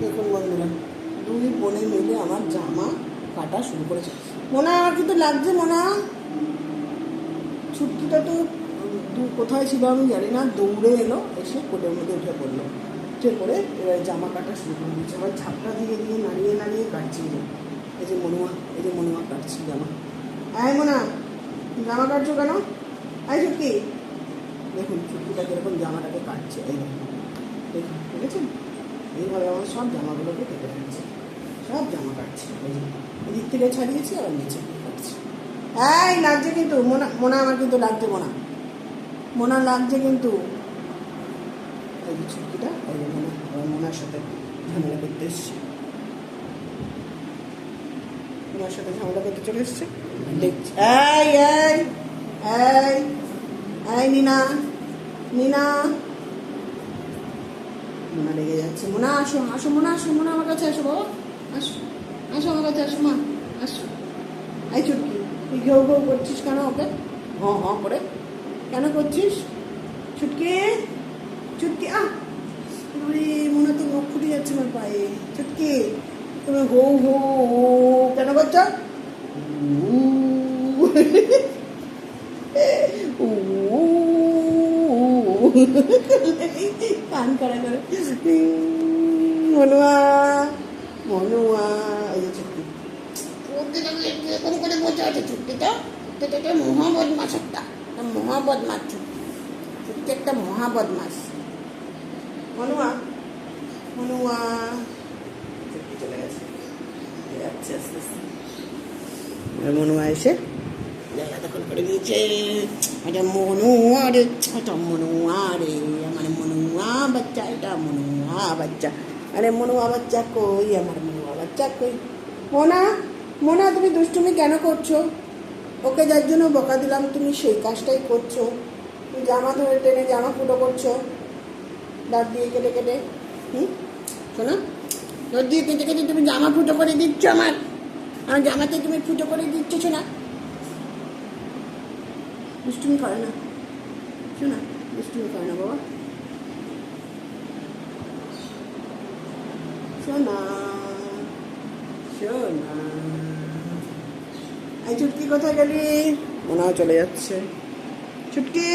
দেখুন বন্ধুরা, দুই বোনে মিলে আমার জামা কাটা শুরু করেছে। মোনা, আমার কিন্তু লাগছে মোনা। ছুটকিটা তো কোথায় ছিল আমি জানি না, দৌড়ে এলো, এসে কোটের মধ্যে উঠে পড়ল। উঠে পড়ে এবার জামা কাটা শুরু করে দিচ্ছে আবার ঝাপটা দিয়ে দিয়ে নাড়িয়ে নাড়িয়ে কাটছি এই যে। মনুয়া, এই যে মনুয়া কাটছি জামা। আয় মোনা জামা কাটছো কেন? আয় ছুটকি দেখুন ছুটকিটা কীরকম জামাটাকে কাটছে, এই দেখুন। দেখুন, দেখেছেন? এইভাবে আমার সব জামাগুলোকে কেটে ফেলছে। সব জামা কাটছে এদিক থেকে ছাড়িয়েছি, আবার নিচে কাটছি। এই, লাগছে কিন্তু। মোনা মোনা আমার কিন্তু লাগছে, মোনা। মোনা লাগছে কিন্তু। এই এই যে মোনা, আবার মোনার সাথে ঝামেলা করতে এসছে। মোনার সাথে ঝামেলা করতে চলে এসছে। দেখছি। এই এই এই, নিনা নিনা। মোনা লেগে যাচ্ছে মোনা আসো আসো মোনা আসো মোনা আমার কাছে আসো বাবা আসো আসো আমার কাছে আসো মা আসো এই চুটকি তুই ঘেউ ঘেউ করছিস কেন ওকে হ হ করে কেন করছিস চুটকি চুটকি আহ মনে তো নখ ফুটে যাচ্ছে আমার পায়ে চুটকি তুমি হো হো হো কেন করছ কান করা মনুয়া মনুয়া, এই যে এরকম করে আছে চুক্তি মনুয়া চলে গেছে। মনুয়া এসে করে এটা মনুয়া রে মনুয়া রে আমার মনুয়া বাচ্চা এটা মনুয়া বাচ্চা আরে মনুয়া বাচ্চা কই আমার মনুয়া বাচ্চা কই? মোনা মোনা, তুমি দুষ্টুমি কেন করছ? ওকে যার জন্য বকা দিলাম, তুমি সেই কাজটাই করছ। তুমি জামা ধরে টেনে জামা ফুটো করছ। দাঁত দিয়ে কেটে কেটে। হুম? শোনো তোর দিয়ে কেটে কেটে তুমি জামা ফুটো করে দিচ্ছ আমার। আমার জামাতে তুমি ফুটো করে দিচ্ছ, শোনা। দুষ্টুমি করে না। শোনা, দুষ্টুমি করে না বাবা। ছুটকি কোথায় গেলি? মনেও চলে যাচ্ছে। ছুটকি